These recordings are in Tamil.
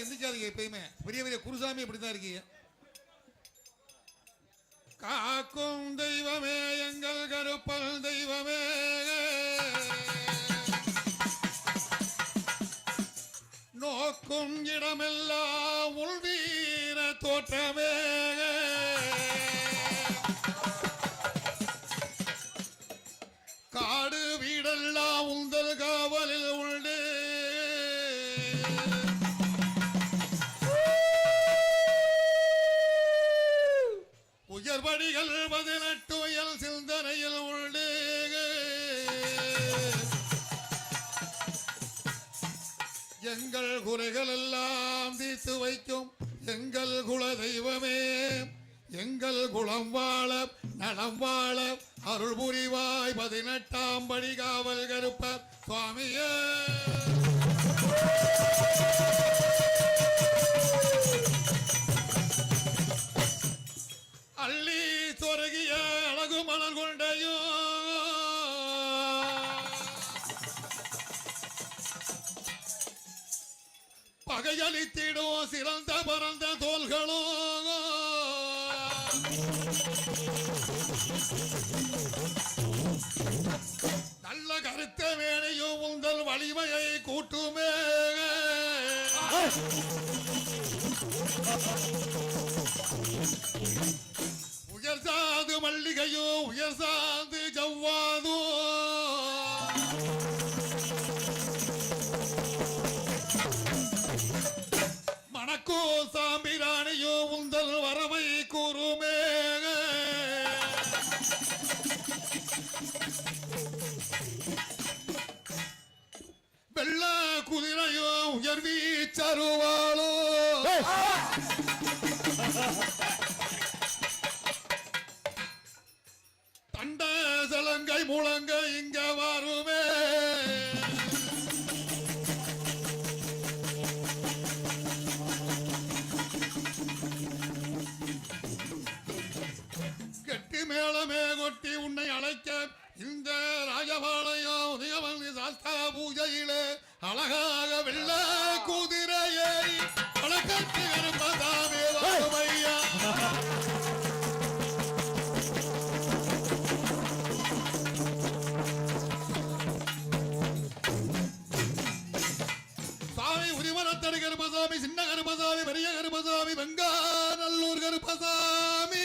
எந்திரிச்சாதீங்க எப்பயுமே. பெரிய பெரிய குருசாமி இப்படிதான் இருக்கீங்க. காக்கும் தெய்வமே எங்கள் கருப்பல் தெய்வமே. நோக்கும் இடமெல்லாம் உள்வீர தோற்றமே. உயர்படிகள் பதினெட்டு உயல் சிந்தனையில் உள்ளே. எங்கள் குறைகள் எல்லாம் தீர்த்து வைக்கும். எங்கள் குல தெய்வமே. எங்கள் குளம் வாழ நலம் வாழ அருள் புரிவாய் பதினெட்டாம் படி காவல் கருப்பர் சுவாமியே. அள்ளி அழகு மலர் கொண்டையோ. பகையளித்திடும் சிறந்த பரந்த தோள்களோ. நல்ல கருத்த வேணையும் உங்கள் வலிமையை கூட்டுமே. Thank you. மல்லிகையோ ஜவ்வாதோ. மணக்கோச சலங்கை முழங்க இங்க வருமே. கெட்டி மேளமே கொட்டி உன்னை அழைக்க இந்த ராஜபாளையம் உதயவந்தி சாஸ்தா பூஜையிலே அழகாக வெள்ள குதிரையை வழக்கத்து இருப்பதாமே வருமையா கருப்பசாமி சின்ன கருப்பசாமி பெரிய கருப்பசாமி வெங்காநல்லூர் கருப்பசாமி.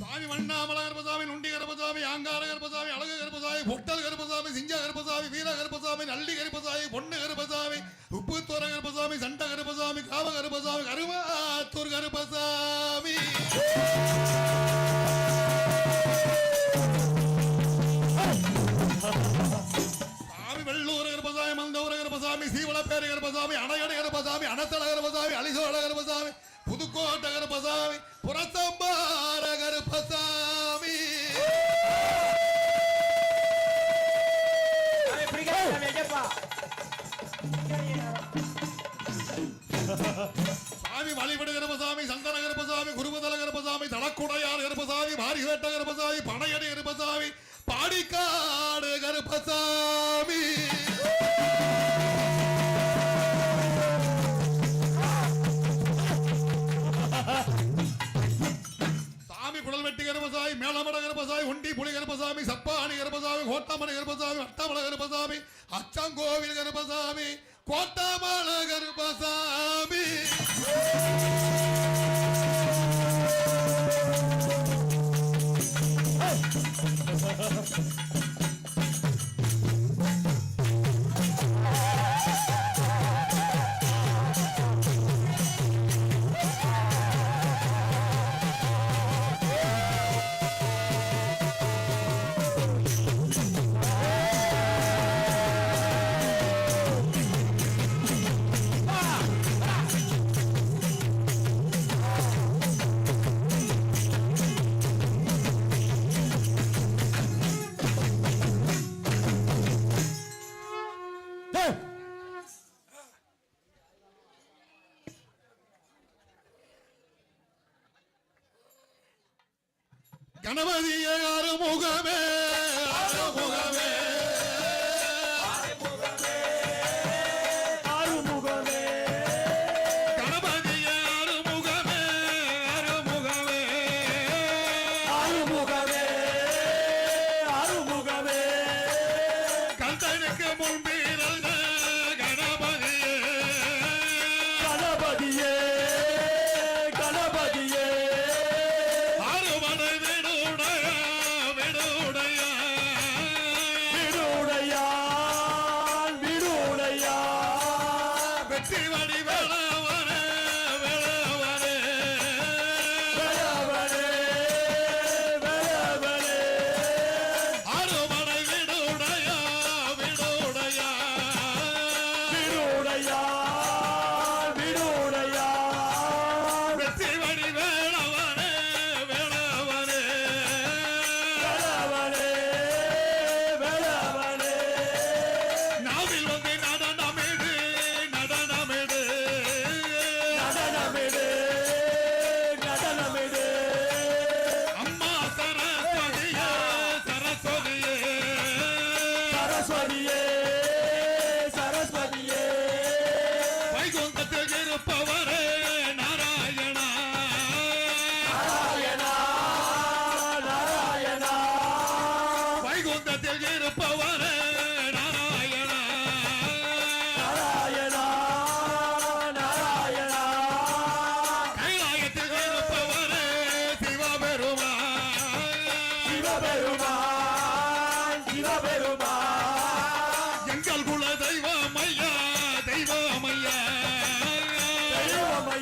சாமி வண்ணாமல கர்பசாமி நுண்டி கர்பசாமி ஆங்கார கர்பசாமி அழகு கர்பசாமி பொட்டல் கர்பசாமி சிங்க கர்பசாமி வீர கர்பசாமி நல்லி கர்பசாமி பொண்ணு கருப்பசாமி உப்புத்தோர கர்பசாமி சண்ட கர்பசாமி காவ கர்பசாமி கருமாத்தூர் கர்பசாமி அடிக்காடு கருப்பசாமி. சாமி குடல் வெட்டி கருப்பசாமி மேலமட கருப்பசாமி உண்டி புலி கருப்பசாமி சப்பாணி கருப்பசாமி கோட்டமணி கருப்பசாமி அட்டமல கருப்பசாமி அச்சங்கோவில் கருப்பசாமி கோட்டமல கருப்பசாமி. கணபதியே அருமுகமே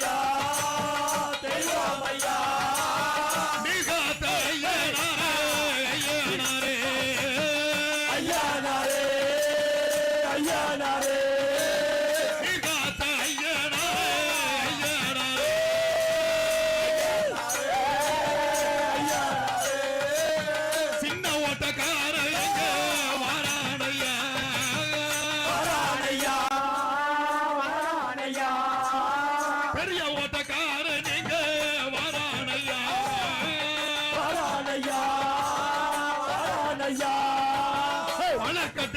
Yeah. வழக்கட்டு